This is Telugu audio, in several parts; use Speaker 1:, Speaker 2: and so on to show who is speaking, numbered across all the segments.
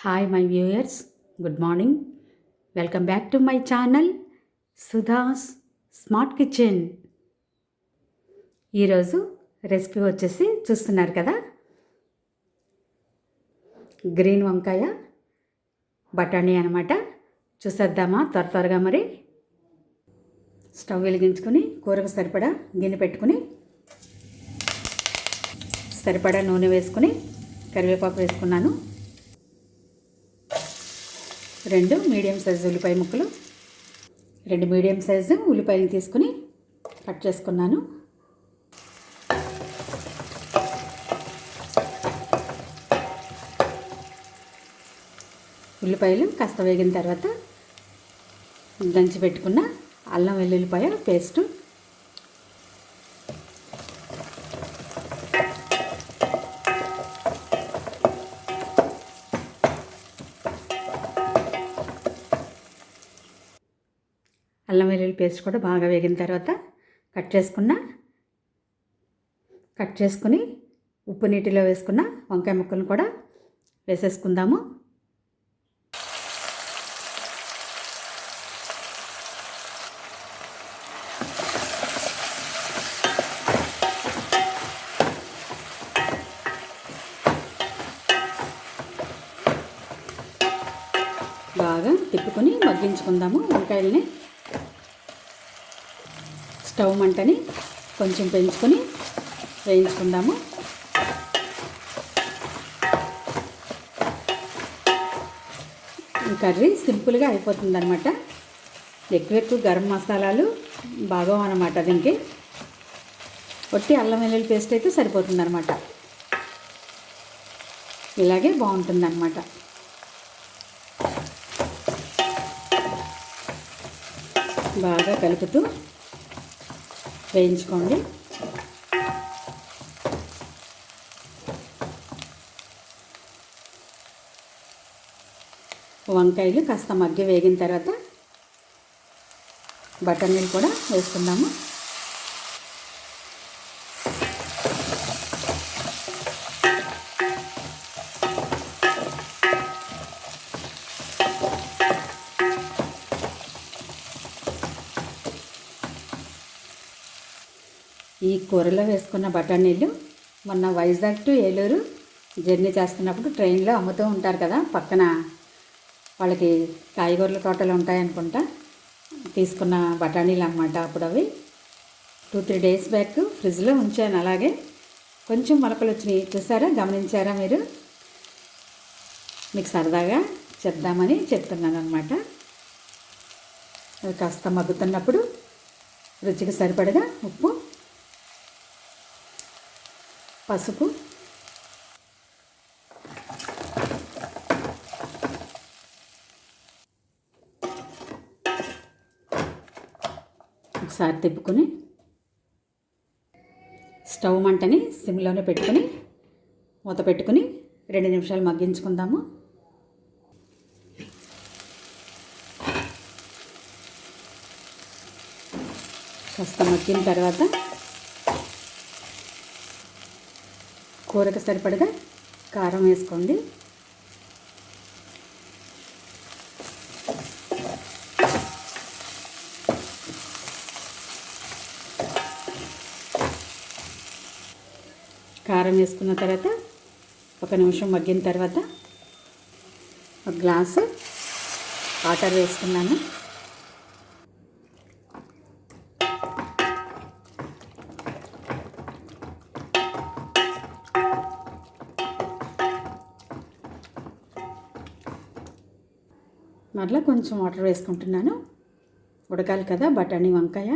Speaker 1: Hi my viewers good morning welcome back to my channel Sudha's smart kitchen ఈరోజు రెసిపీ వచ్చేసి చూస్తున్నారు కదా? గ్రీన్ వంకాయ బఠానీ అనమాట చూసేద్దామా? త్వర త్వరగా మరి. స్టవ్ వెలిగించుకొని కూరకు సరిపడా గిన్నె పెట్టుకుని సరిపడా నూనె వేసుకుని కరివేపాకు వేసుకున్నాను. రెండు మీడియం సైజు ఉల్లిపాయ ముక్కలు రెండు మీడియం సైజు ఉల్లిపాయలు తీసుకుని కట్ చేసుకున్నాను. ఉల్లిపాయలు కాస్త వేగిన తర్వాత దంచి పెట్టుకున్న అల్లం వెల్లుల్లిపాయ పేస్టు అల్లం వెల్లుల్లి పేస్ట్ కూడా బాగా వేగిన తర్వాత కట్ చేసుకున్న కట్ చేసుకుని ఉప్పు నీటిలో వేసుకున్న వంకాయ ముక్కలను కూడా వేసేసుకుందాము. బాగా తిప్పుకొని మగ్గించుకుందాము వంకాయల్ని. స్టవ్ మంటని కొంచెం పెంచుకొని వేయించుకుందాము. కర్రీ సింపుల్గా అయిపోతుంది అనమాట ఎక్కువ ఎక్కువ గరం మసాలాలు బాగా అనమాట దీనికి. ఒట్టి అల్లం వెల్లుల్లి పేస్ట్ అయితే సరిపోతుంది అనమాట ఇలాగే బాగుంటుంది అనమాట బాగా కలుపుతూ వేయించుకోండి. వంకాయలు కాస్త మగ్గి వేగిన తర్వాత బటర్ బఠానీలు కూడా వేసుకుందాము. ఈ కూరలో వేసుకున్న బఠానీలు మొన్న వైజాగ్ టు ఏలూరు జర్నీ చేస్తున్నప్పుడు ట్రైన్లో అమ్ముతూ ఉంటారు కదా పక్కన. వాళ్ళకి కాయగూరల తోటలు ఉంటాయనుకుంటా. తీసుకున్న బఠానీలు అనమాట అప్పుడు అవి. టూ త్రీ డేస్ బ్యాక్ ఫ్రిడ్జ్లో ఉంచాను. అలాగే కొంచెం మొలకలు వచ్చినాయి. చూసారా? గమనించారా మీరు? మీకు సరదాగా చెప్దామని చెప్తున్నాను అనమాట అవి కాస్త మగ్గుతున్నప్పుడు రుచికి సరిపడగా ఉప్పు పసుపు. ఒకసారి తిప్పుకొని స్టవ్ మంటని సిమ్లోనే పెట్టుకొని మూత పెట్టుకుని రెండు నిమిషాలు మగ్గించుకుందాము. కాస్త మగ్గిన తర్వాత కూరకు సరిపడగా కారం వేసుకోండి. కారం వేసుకున్న తర్వాత ఒక నిమిషం మగ్గిన తర్వాత ఒక గ్లాసు వాటర్ వేసుకున్నాను. మరలా కొంచెం వాటర్ వేసుకుంటున్నాను. ఉడకాలి కదా బఠానీ వంకాయ.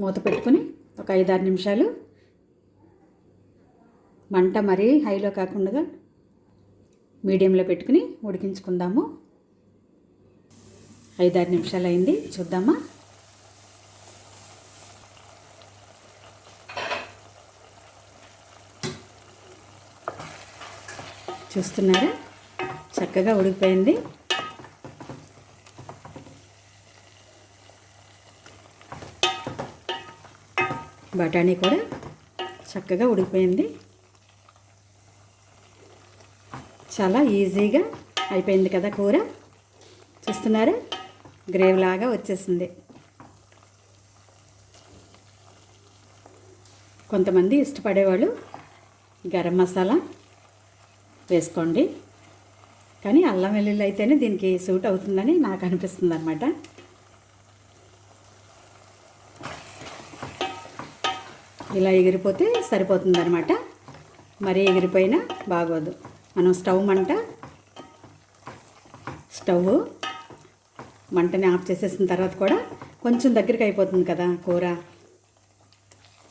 Speaker 1: మూత పెట్టుకుని ఒక ఐదారు నిమిషాలు మంట మరీ హైలో కాకుండా మీడియంలో పెట్టుకుని ఉడికించుకుందాము. ఐదారు నిమిషాలు అయింది చూద్దామా? చూస్తున్నారా? చక్కగా ఉడికిపోయింది. బఠానీ కూడా చక్కగా ఉడికిపోయింది. చాలా ఈజీగా అయిపోయింది కదా కూర. చూస్తున్నారా? గ్రేవ్ లాగా వచ్చేసింది. కొంతమంది ఇష్టపడేవాళ్ళు గరం మసాలా వేసుకోండి. కానీ అల్లం వెల్లుల్లి అయితేనే దీనికి సూట్ అవుతుందని నాకు అనిపిస్తుంది అనమాట ఇలా ఎగిరిపోతే సరిపోతుంది అనమాట మరీ ఎగిరిపోయినా బాగోదు. మనం స్టవ్ మంట స్టవ్ మంటని ఆఫ్ చేసేసిన తర్వాత కూడా కొంచెం దగ్గరికి అయిపోతుంది కదా కూర.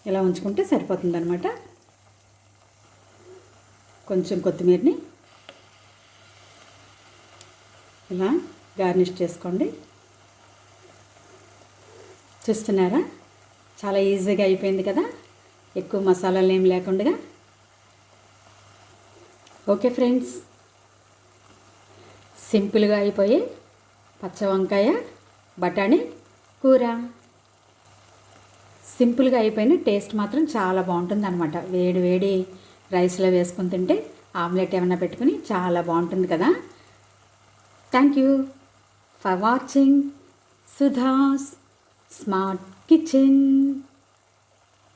Speaker 1: ఇలా ఉంచుకుంటే సరిపోతుంది అనమాట కొంచెం కొత్తిమీరని ఇలా గార్నిష్ చేసుకోండి. చూస్తున్నారా? చాలా ఈజీగా అయిపోయింది కదా? ఎక్కువ మసాలాలు ఏం లేకుండా ఓకే ఫ్రెండ్స్. సింపుల్గా అయిపోయి పచ్చ వంకాయ బఠానీ కూర. సింపుల్గా అయిపోయిన టేస్ట్ మాత్రం చాలా బాగుంటుంది అనమాట వేడి వేడి రైస్లో వేసుకొని తింటే ఆమ్లెట్ ఏమైనా పెట్టుకుని చాలా బాగుంటుంది కదా. Thank you for watching Sudha's smart kitchen